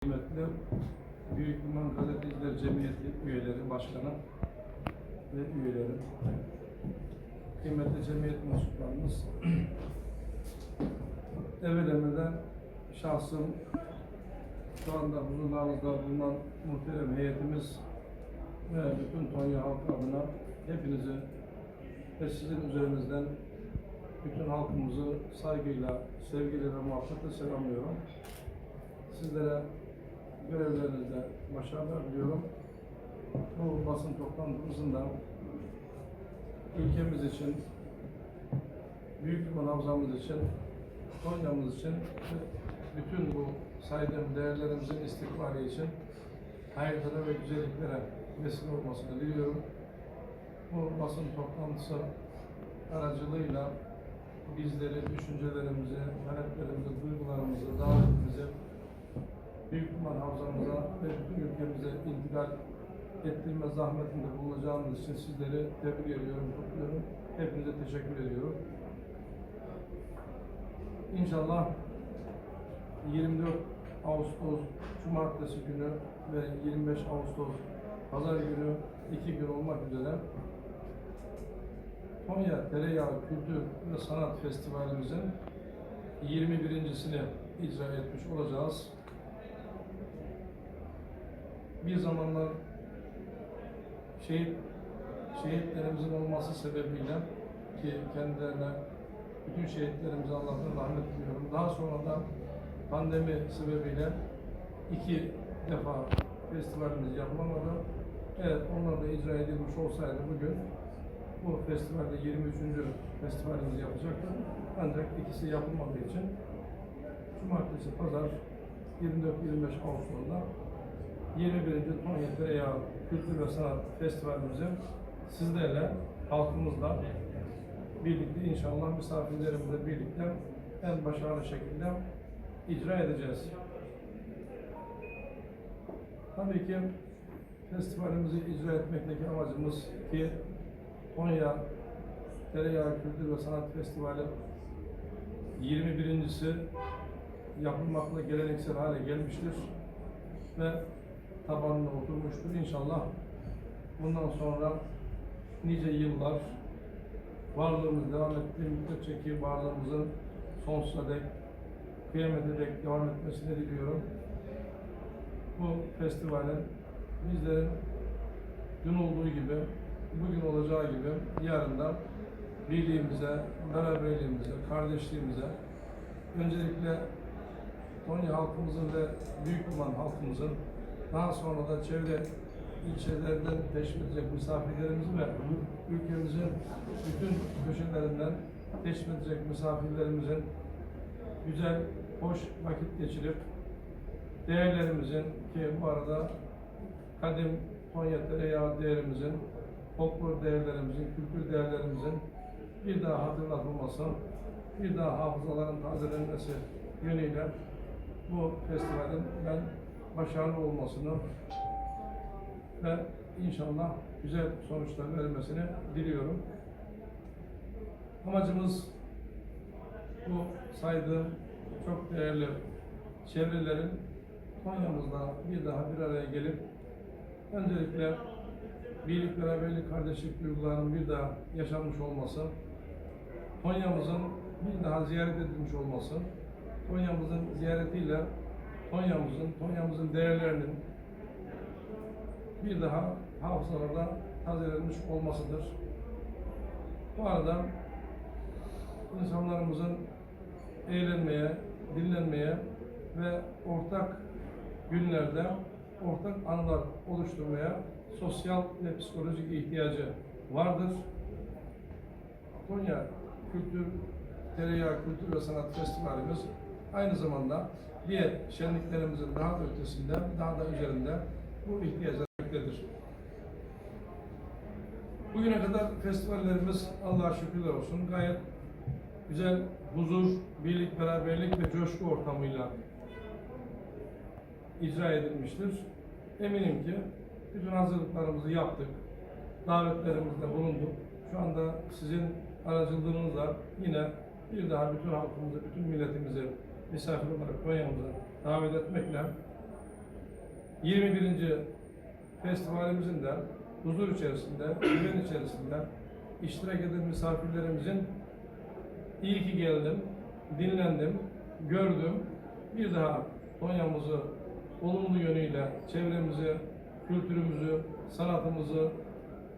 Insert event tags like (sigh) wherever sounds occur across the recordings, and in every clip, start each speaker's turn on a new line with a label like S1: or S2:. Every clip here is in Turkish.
S1: Kıymetli Büyük İmam Gazeteciler Cemiyeti üyeleri, başkanı ve üyeleri, kıymetli cemiyet mensuplarımız, (clears throat) evvel emirden şahsım, şu anda huzurlarınızda bulunan muhterem heyetimiz ve bütün Tonya halkı adına hepinizi ve sizin üzerinizden bütün halkımızı saygıyla, sevgiyle ve muhabbetle selamlıyorum. Sizlere görevlerinizde başarılar diliyorum. Bu basın toplantımızın da ülkemiz için, büyük liman havzamız için, Konya'mız için bütün bu saydığım değerlerimizin istikbali için hayırlara ve güzelliklere vesile olmasını diliyorum. Bu basın toplantısı aracılığıyla bizleri, düşüncelerimizi, taleplerimizi, duygularımızı, davetimizi Büyük Liman Havzamıza ve bütün ülkemize intikal ettirme zahmetinde bulunacağınız için sizleri tebrik ediyorum, kutluyorum. Hepinize teşekkür ediyorum. İnşallah 24 Ağustos Cumartesi günü ve 25 Ağustos Pazar günü iki gün olmak üzere Konya Tereyağı Kültür ve Sanat Festivalimizin 21.sini icra etmiş olacağız. Bir zamanlar şehit şehitlerimizin olması sebebiyle ki kendilerine bütün şehitlerimize Allah'tan rahmet diliyorum. Daha sonra da pandemi sebebiyle iki defa festivalimiz yapılamadı. Evet onlar da icra edilmiş olsaydı bugün bu festivalde 23. festivalimizi yapacaktık. Ancak ikisi yapılmadığı için Cumartesi, Pazar 24-25 Ağustos'ta 21. Tonya Tereyağı Kültür ve Sanat Festivalimizi sizlerle, halkımızla birlikte inşallah misafirlerimizle birlikte en başarılı şekilde icra edeceğiz. Tabii ki festivalimizi icra etmekteki amacımız ki Konya Tereyağı Kültür ve Sanat Festivali 21.si yapılmakla geleneksel hale gelmiştir ve tabanına oturmuştur. İnşallah bundan sonra nice yıllar varlığımız devam ettiği müddetçe ki varlığımızın sonsuza dek, kıyamete dek devam etmesini diliyorum. Bu festivalin bizlerin dün olduğu gibi, bugün olacağı gibi yarın da birliğimize, beraberliğimize, kardeşliğimize, öncelikle Konya halkımızın ve Büyük Liman halkımızın daha sonra da çevre ilçelerden teşvik edecek misafirlerimizi ve ülkemizin bütün köşelerinden teşvik edecek misafirlerimizin güzel, hoş vakit geçirip değerlerimizin ki bu arada kadim Konya tereyağı değerimizin, folklor değerlerimizin, kültür değerlerimizin bir daha hatırlatılması, bir daha hafızaların tazelenmesi yönüyle bu festivalin ben başarılı olmasını ve inşallah güzel sonuçlar vermesini diliyorum. Amacımız bu saydığım çok değerli çevrelerin Konya'mızda bir daha bir araya gelip öncelikle birlik, beraberlik, kardeşlik duygularının bir daha yaşanmış olması, Konya'mızın bir daha ziyaret edilmiş olması, Konya'mızın ziyaretiyle Konya'mızın, Konya'mızın değerlerinin bir daha hafızalarda tazelenmiş olmasıdır. Bu arada insanlarımızın eğlenmeye, dinlenmeye ve ortak günlerde ortak anılar oluşturmaya sosyal ve psikolojik ihtiyacı vardır. Konya Kültür, Tereyağı Kültür ve Sanat Festivalimiz aynı zamanda diğer şenliklerimizin daha da ötesinde, daha da üzerinde bu ihtiyaç bekledir. Bugüne kadar festivallerimiz Allah'a şükürler olsun gayet güzel huzur, birlik, beraberlik ve coşku ortamıyla icra edilmiştir. Eminim ki bütün hazırlıklarımızı yaptık. Davetlerimizde bulunduk. Şu anda sizin aracılığınızla yine bir daha bütün halkımızı, bütün milletimizi misafir olarak Konya'mıza davet etmekle 21. festivalimizin de huzur içerisinde, (clears throat) güven içerisinde iştirak eden misafirlerimizin iyi ki geldim, dinlendim, gördüm. Bir daha Konya'mızı olumlu yönüyle çevremizi, kültürümüzü, sanatımızı,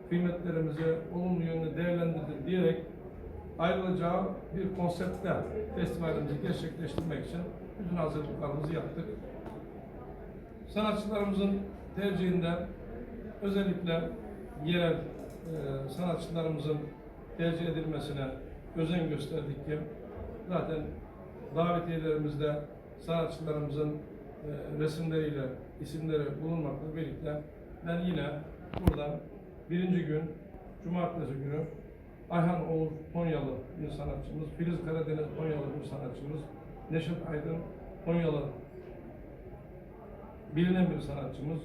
S1: kıymetlerimizi olumlu yönde değerlendirdim diyerek ayrılacağı bir konseptle festivalimizi gerçekleştirmek için bütün hazırlıklarımızı yaptık. Sanatçılarımızın tercihinden özellikle yerel e, sanatçılarımızın tercih edilmesine özen gösterdik ki zaten davetiyelerimizde sanatçılarımızın e, resimleriyle isimleri bulunmakla birlikte ben yine buradan birinci gün Cumartesi günü Ayhan Oğuz Konyalı bir sanatçımız, Filiz Karadeniz Konyalı bir sanatçımız, Neşet Aydın Konyalı bilinen bir sanatçımız,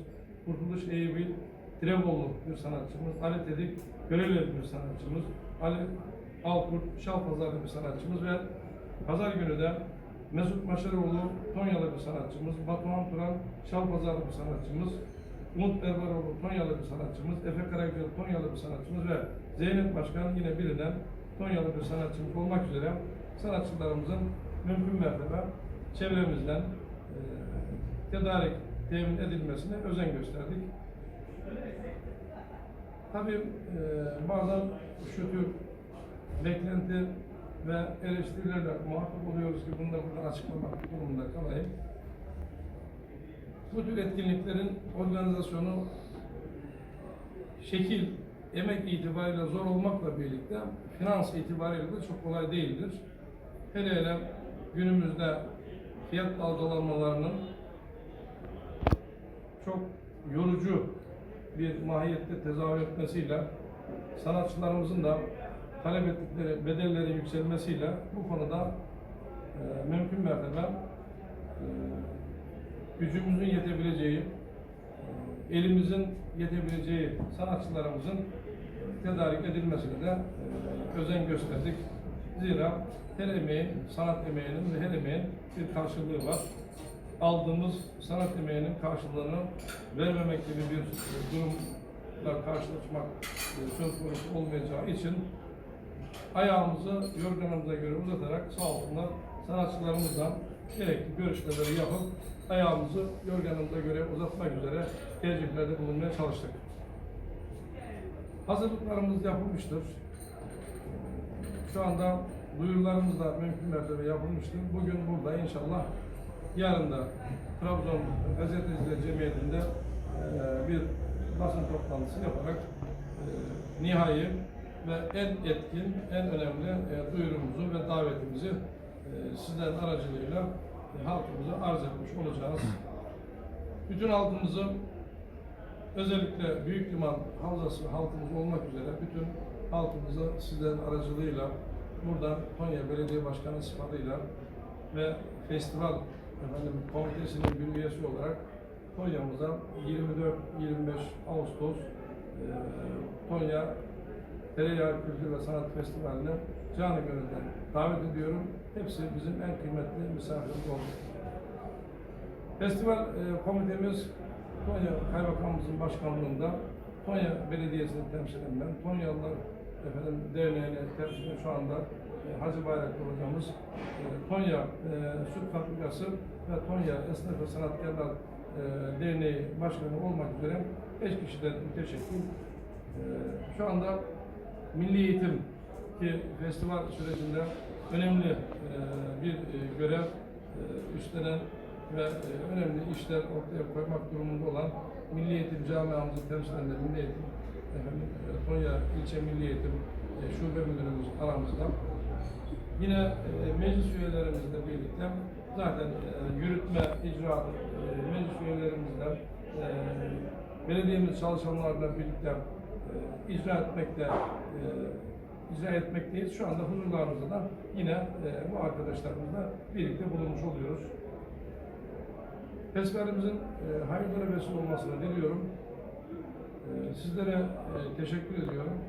S1: Kurtuluş Eyüp'ü Tirebollu bir sanatçımız, Ali Tedik Göreli bir sanatçımız, Ali Alkurt Şalpazarlı bir sanatçımız ve pazar günü de Mesut Maşaroğlu Tonyalı bir sanatçımız, Batuhan Turan Şalpazarlı bir sanatçımız, Umut Berberoğlu Tonyalı bir sanatçımız, Efe Karagöl Tonyalı bir sanatçımız ve Zeynep Başkan yine bilinen Tonyalı bir sanatçımız olmak üzere sanatçılarımızın mümkün mertebe çevremizden e, tedarik temin edilmesine özen gösterdik. Tabii e, bazen şu tür beklenti ve eleştirilerle muhatap oluyoruz ki bunu da burada açıklamak durumunda kalayım. Bu tür etkinliklerin organizasyonu şekil, emek itibariyle zor olmakla birlikte finans itibariyle de çok kolay değildir. Hele hele günümüzde fiyat dalgalanmalarının çok yorucu bir mahiyette tezahür etmesiyle sanatçılarımızın da talep ettikleri bedellerin yükselmesiyle bu konuda e, mümkün mertebe e, gücümüzün yetebileceği, elimizin yetebileceği sanatçılarımızın tedarik edilmesine de e, özen gösterdik. Zira her emeğin, sanat emeğinin ve her emeğin bir karşılığı var. Aldığımız sanat emeğinin karşılığını vermemek gibi bir durumla karşılaşmak e, söz konusu olmayacağı için ayağımızı yorganımıza göre uzatarak sağ olsunlar sanatçılarımızla gerekli görüşmeleri yapıp ayağımızı yorganımıza göre uzatmak üzere tercihlerde bulunmaya çalıştık. Hazırlıklarımız yapılmıştır. Şu anda duyurularımız da mümkün mertebe yapılmıştır. Bugün burada inşallah yarın da Trabzon Gazeteciler Cemiyeti'nde bir basın toplantısı yaparak nihai ve en etkin, en önemli duyurumuzu ve davetimizi sizlerin aracılığıyla e, halkımıza arz etmiş olacağız. Bütün halkımızı özellikle Büyük Liman Havzası halkımız olmak üzere bütün halkımızı sizlerin aracılığıyla buradan Konya Belediye Başkanı sıfatıyla ve festival efendim, komitesinin bir üyesi olarak Konya'mıza 24-25 Ağustos e, Konya Tereyağı Kültür ve Sanat Festivali'ne canı gönülden davet ediyorum. Hepsi bizim en kıymetli misafirimiz oldu. Festival e, komitemiz Konya Kaymakamımızın başkanlığında Konya Belediyesi'ni temsilen ben, Konyalılar efendim, Derneği'ni temsilen şu anda e, Hacı Bayraklı hocamız, e, Konya e, Süt Fabrikası ve Konya Esnaf ve Sanatkarlar e, Derneği Başkanı olmak üzere beş kişiden müteşekkil. E, şu anda Milli Eğitim ki festival sürecinde önemli e, bir e, görev e, üstlenen ve önemli işler ortaya koymak durumunda olan Milli Eğitim camiamızı temsil eden Milli Eğitim efendim, Konya İlçe Milli Eğitim Şube Müdürümüz aramızda. Yine meclis üyelerimizle birlikte zaten yürütme, icra, meclis üyelerimizle belediyemiz çalışanlarla birlikte e, icra etmekte e, icra etmekteyiz. Şu anda huzurlarımızda da yine e, bu arkadaşlarımızla birlikte bulunmuş oluyoruz. Festivalimizin e, hayırlara vesile olmasını diliyorum. E, sizlere e, teşekkür ediyorum.